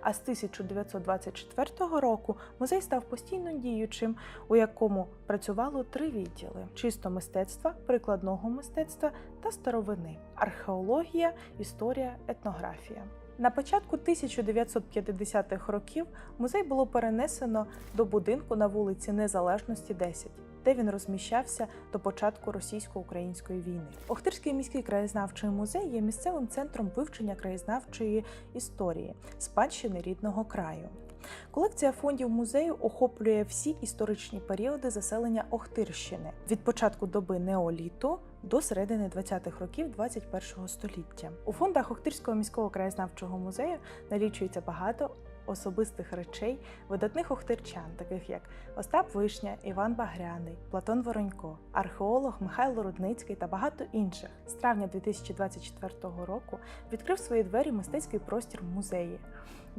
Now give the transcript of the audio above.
А з 1924 року музей став постійно діючим, у якому працювало три відділи: чисто мистецтва, прикладного мистецтва та старовини, археологія, історія, етнографія. На початку 1950-х років музей було перенесено до будинку на вулиці Незалежності 10, де він розміщався до початку російсько-української війни. Охтирський міський краєзнавчий музей є місцевим центром вивчення краєзнавчої історії, спадщини рідного краю. Колекція фондів музею охоплює всі історичні періоди заселення Охтирщини від початку доби неоліту до середини 20-х років 21-го століття. У фондах Охтирського міського краєзнавчого музею налічується багато особистих речей видатних охтирчан, таких як Остап Вишня, Іван Багряний, Платон Воронько, археолог Михайло Рудницький та багато інших. З травня 2024 року відкрив свої двері мистецький простір музеї,